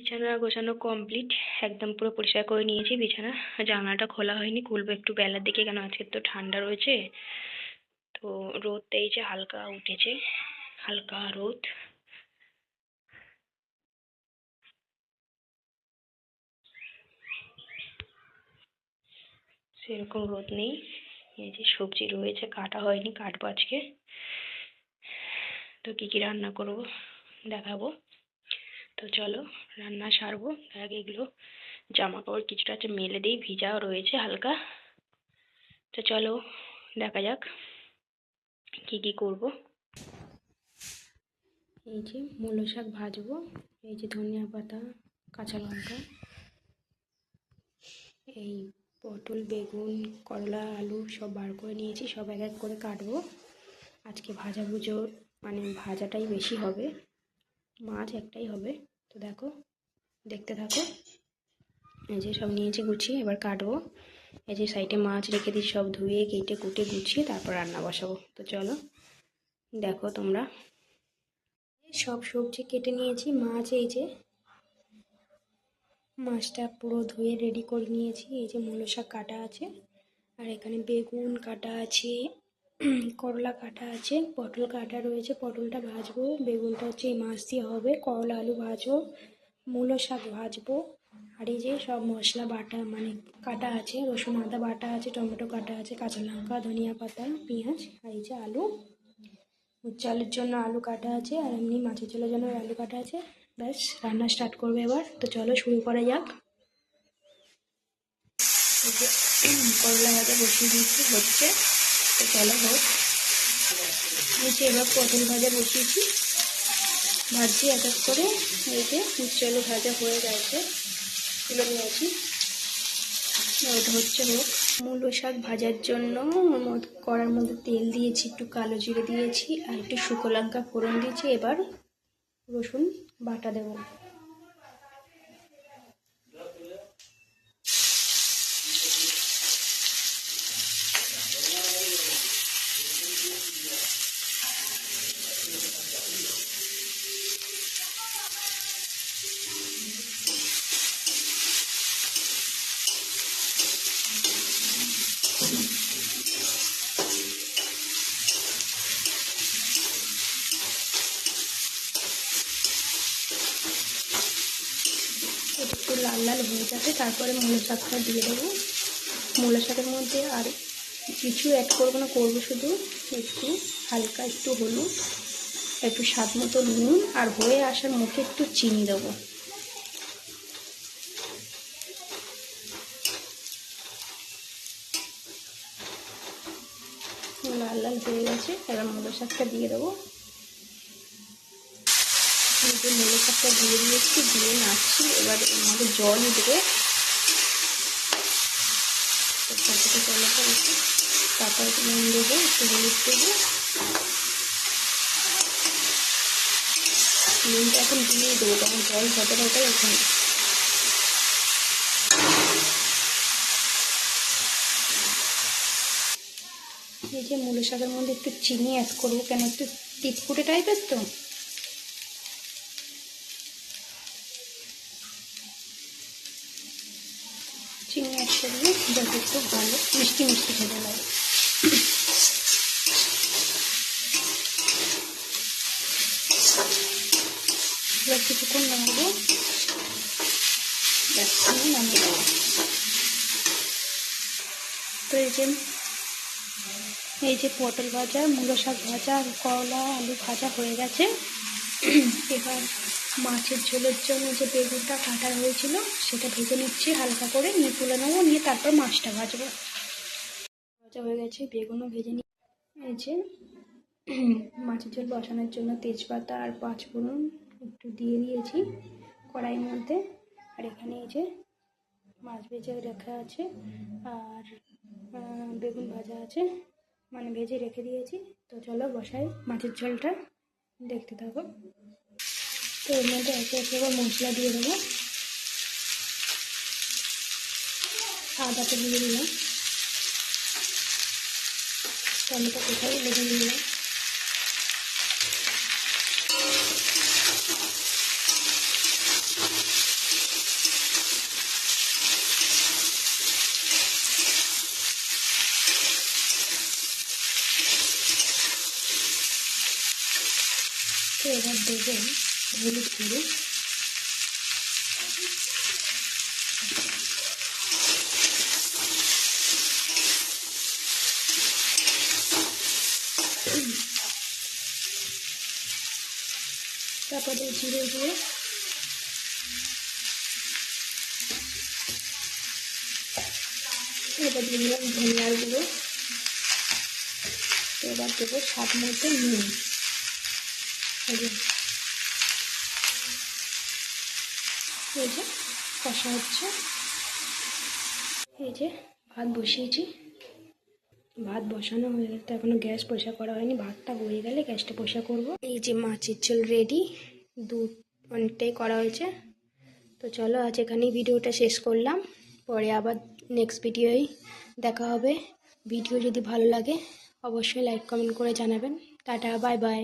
বিছানা গোছানো কমপ্লিট একদম পুরো পরিষ্কার করে নিয়েছি বিছানা। জানলাটা খোলা হয়নি, খুলবো একটু বেলার দিকে কেন? আজকে তো ঠান্ডা রয়েছে। তো এই যে হালকা উঠেছে, হালকা রোদ। সেরকম রোদ নেই। এই যে সবজি রয়েছে, কাটা হয়নি, কাটবো আজকে। তো কী কী রান্না করব, দেখাবো। তো চলো রান্না সারবো। তার আগে এগুলো জামা কাপড় কিছুটা আছে মেলে দিই, ভিজাও রয়েছে হালকা। তো চলো দেখা যাক কী কী করব। এই যে মূলো শাক ভাজবো, এই যে ধনিয়া পাতা, কাঁচা লঙ্কা, এই পটল, বেগুন, করলা, আলু সব বার করে নিয়েছি, সব এক এক করে কাটবো। আজকে ভাজা ভুজো মানে ভাজাটাই বেশি হবে। মাছ একটাই হবে। তো দেখো, দেখতে থাকো। এই যে সব নিয়েছি গুছিয়ে, এবার কাটবো। এই যে সাইডে মাছ রেখে দিই, সব ধুয়ে, কেটে, কুটে, গুছিয়ে, তারপর রান্না বসাবো। তো চলো, দেখো তোমরা। সব সবজি কেটে নিয়েছি, মাছ এই যে। মাছটা পুরো ধুয়ে রেডি করে নিয়েছি। এই যে মূলো শাক কাটা আছে, আর এখানে বেগুন কাটা আছে। করলা কাটা আছে, পটল কাটা রয়েছে, পটলটা ভাজবো, বেগুনটা হচ্ছে এই মাছ দিয়ে হবে, করলা, আলু ভাজবো, মূলো শাক ভাজবো, আর এই যে সব মশলা, বাটা মানে কাটা আছে, রসুন আদা বাটা আছে, টমেটো কাটা আছে, কাঁচা লঙ্কা, ধনিয়া পাতা, পেঁয়াজ, আর এই যে আলু। চালের জন্য আলু কাটা আছে, আর এমনি মাছের ঝোলের জন্য আলু কাটা আছে। ব্যাস, রান্না স্টার্ট করবে এবার। তো চলো শুরু করা যাক। করলা ভাজা বসিয়ে দিয়েছি, হচ্ছে তো চলো হোক। নিচে এবার পটল ভাজা বসিয়েছি। ভাজছি এক এক করে। এই যে চলো ভাজা হয়ে গেছে। তুলে নিয়েছি। ওটা হচ্ছে হোক। মূলো শাক ভাজার জন্য কড়ার মধ্যে তেল দিয়েছি, একটু কালো জিরে দিয়েছি, আর একটু শুকো লঙ্কা ফোড়ন দিয়েছি। এবার রসুন বাটা দেবো। লাল লাল হয়ে যাবে, তারপরে মূলো শাকটা দিয়ে দেবো। মূলো শাকের মধ্যে আর কিছু অ্যাড করব না, করব শুধু একটু হালকা একটু হলুদ, একটু স্বাদ মতো নুন, আর হয়ে আসার মুখে একটু চিনি দেবো। লাল লাল হয়ে গেছে, এবার মূলো শাকটা দিয়ে দেবো। যে মূলো শাকটা দিয়ে দিয়েছি দিয়ে নাচছি এবার এর মধ্যে জল করেছি তারপর নুন দেবো দেবো। নুনটা এখন দিয়ে দেবো জল ওখানে। এই যে মূলো শাকের মধ্যে একটু চিনি অ্যাড করব, কেন একটু টিটকুটে টাইপের তো? চিনি অ্যাড করলে যাতে একটু ভালো মিষ্টি মিষ্টি খেতে লাগে। কিছুক্ষণ আমি নামিয়ে দেবো তো এই যে এই যে পটল ভাজা, মূলো শাক ভাজা, আর করলা, আলু ভাজা হয়ে গেছে। এবার মাছের ঝোলের জন্য যে বেগুনটা কাটা হয়েছিল, সেটা ভেজে নিচ্ছি, হালকা করে নিয়ে তুলে নেব, নিয়ে তারপর মাছটা ভাজবো। ভাজা হয়ে গেছে, বেগুনও ভেজে যে, মাছের ঝোল বসানোর জন্য তেজপাতা আর পাঁচফোড়ন একটু দিয়ে দিয়েছি কড়াইয়ের মধ্যে। আর এখানে এই যে মাছ ভেজে রাখা আছে, আর বেগুন ভাজা আছে মানে ভেজে রেখে দিয়েছি। তো চলো বসাই মাছের ঝোলটা, দেখতে থাকো। তো এর মধ্যে একে একে এবার মশলা দিয়ে দেবো। আদাটা দিয়ে দিলাম। টমেটো কোথায় বেঁধে নিলাম এবার দেবেন হলুদ গুঁড়ো। তারপরে জিরে গুঁড়ো। এবার দিলাম ধনিয়ার এবার দেবো স্বাদ মতো নুন। এই যে কষা হচ্ছে। এই যে ভাত বসিয়েছি। ভাত বসানো হয়ে গেলে তো এখনও গ্যাস পরিষ্কার করা হয়নি, ভাতটা হয়ে গেলে গ্যাসটা পরিষ্কার করব। এই যে মাছের ঝোল রেডি দুধ অনেকটাই করা হয়েছে। তো চলো আজ এখানেই ভিডিওটা শেষ করলাম। পরে আবার নেক্সট ভিডিওই দেখা হবে। ভিডিও যদি ভালো লাগে, অবশ্যই লাইক কমেন্ট করে জানাবেন। Tata bye bye